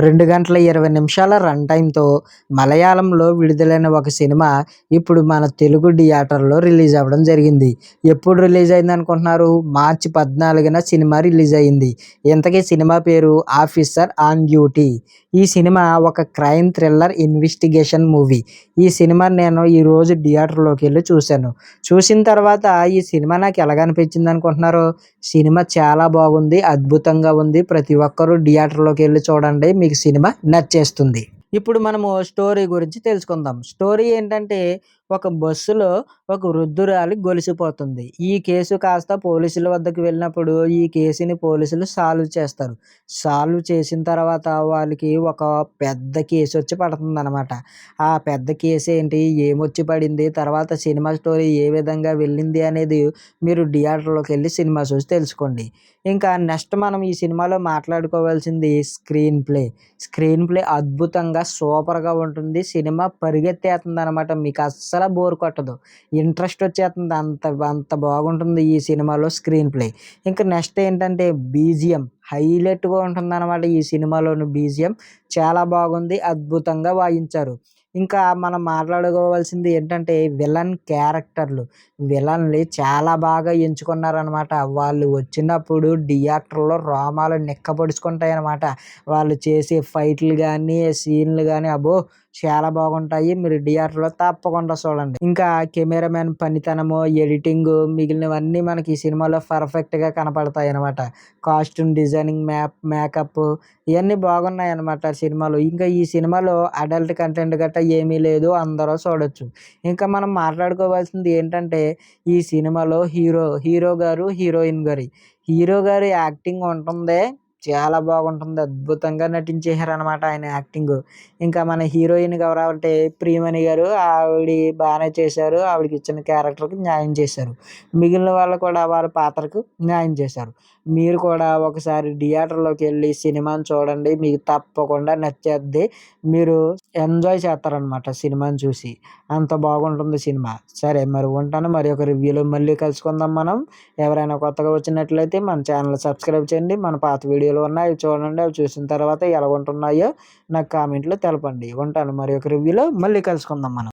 రెండు గంటల ఇరవై నిమిషాల రన్ టైంతో మలయాళంలో విడుదలైన ఒక సినిమా ఇప్పుడు మన తెలుగు థియేటర్లో రిలీజ్ అవ్వడం జరిగింది. ఎప్పుడు రిలీజ్ అయింది అనుకుంటున్నారు? మార్చి పద్నాలుగున సినిమా రిలీజ్ అయింది. ఇంతకీ సినిమా పేరు ఆఫీసర్ ఆన్ డ్యూటీ. ఈ సినిమా ఒక క్రైమ్ థ్రిల్లర్ ఇన్వెస్టిగేషన్ మూవీ. ఈ సినిమా నేను ఈరోజు థియేటర్లోకి వెళ్ళి చూశాను. చూసిన తర్వాత ఈ సినిమా నాకు ఎలాగ అనిపించింది అనుకుంటున్నారు? సినిమా చాలా బాగుంది అద్భుతంగా ఉంది. ప్రతి ఒక్కరూ థియేటర్లోకి వెళ్ళి చూడండి. మీకు సినిమా నచ్చేస్తుంది. ఇప్పుడు మనము స్టోరీ గురించి తెలుసుకుందాం. స్టోరీ ఏంటంటే ఒక బస్సులో ఒక వృద్ధురాలి గొలిసిపోతుంది. ఈ కేసు కాస్త పోలీసుల వద్దకు వెళ్ళినప్పుడు ఈ కేసుని పోలీసులు సాల్వ్ చేస్తారు. సాల్వ్ చేసిన తర్వాత వాళ్ళకి ఒక పెద్ద కేసు వచ్చి పడుతుంది అనమాట ఆ పెద్ద కేసు ఏంటి? ఏమొచ్చి పడింది? తర్వాత సినిమా స్టోరీ ఏ విధంగా వెళ్ళింది అనేది మీరు థియేటర్లోకి వెళ్ళి సినిమా చూసి తెలుసుకోండి. ఇంకా నెక్స్ట్ మనం ఈ సినిమాలో మాట్లాడుకోవాల్సింది స్క్రీన్ ప్లే. స్క్రీన్ ప్లే అద్భుతంగా సూపర్గా ఉంటుంది. సినిమా పరిగెత్తేస్తుంది అనమాట మీకు అస్సలు బోర్ కొట్టదు. ఇంట్రెస్ట్ వచ్చేస్తుంది. అంత అంత బాగుంటుంది ఈ సినిమాలో స్క్రీన్ ప్లే. ఇంకా నెక్స్ట్ ఏంటంటే బీజిఎం. హైలైట్గా ఉంటుంది అనమాట ఈ సినిమాలోని బీజిఎం. చాలా బాగుంది. అద్భుతంగా వాయించారు. ఇంకా మనం మాట్లాడుకోవాల్సింది ఏంటంటే విలన్ క్యారెక్టర్లు. విలన్లు చాలా బాగా ఎంచుకున్నారనమాట వాళ్ళు వచ్చినప్పుడు థియేటర్లో రోమాలు నిక్కపడుచుకుంటాయి అనమాట వాళ్ళు చేసే ఫైట్లు కానీ సీన్లు కానీ అబ్బో చాలా బాగుంటాయి. మీరు థియేటర్లో తప్పకుండా చూడండి. ఇంకా కెమెరామెన్ పనితనము ఎడిటింగ్ మిగిలినవన్నీ మనకి ఈ సినిమాలో పర్ఫెక్ట్గా కనపడతాయి అనమాట కాస్ట్యూమ్ డిజైనింగ్ మ్యాప్ మేకప్ ఇవన్నీ బాగున్నాయి అనమాట సినిమాలో. ఇంకా ఈ సినిమాలో అడల్ట్ కంటెంట్ గట్ట ఏమీ లేదు అందరూ చూడొచ్చు. ఇంకా మనం మాట్లాడుకోవాల్సింది ఏంటంటే ఈ సినిమాలో హీరో హీరో గారు హీరోయిన్ గారి. హీరో గారి యాక్టింగ్ ఉంటుంది చాలా బాగుంటుంది. అద్భుతంగా నటించేశారు అనమాట ఆయన యాక్టింగ్. ఇంకా మన హీరోయిన్ ఎవరంటే ప్రియమణి గారు ఆవిడ బాగానే చేశారు. ఆవిడకి ఇచ్చిన క్యారెక్టర్కి న్యాయం చేశారు. మిగిలిన వాళ్ళు కూడా వారి పాత్రకు న్యాయం చేశారు. మీరు కూడా ఒకసారి థియేటర్లోకి వెళ్ళి సినిమాని చూడండి. మీకు తప్పకుండా నచ్చేది మీరు ఎంజాయ్ చేస్తారనమాట సినిమాని చూసి. అంత బాగుంటుంది సినిమా. సరే మరి ఉంటాను. మరి ఒక రివ్యూలో మళ్ళీ కలుసుకుందాం మనం. ఎవరైనా కొత్తగా వచ్చినట్లయితే మన ఛానల్ సబ్స్క్రైబ్ చేయండి. మన పాత వీడియో వీడియోలు ఉన్నాయి అవి చూడండి అవి చూసిన తర్వాత ఎలా ఉంటున్నాయో నాకు కామెంట్లో తెలపండి. ఉంటాను మరి ఒక రివ్యూలో మళ్ళీ కలుసుకుందాం మనం.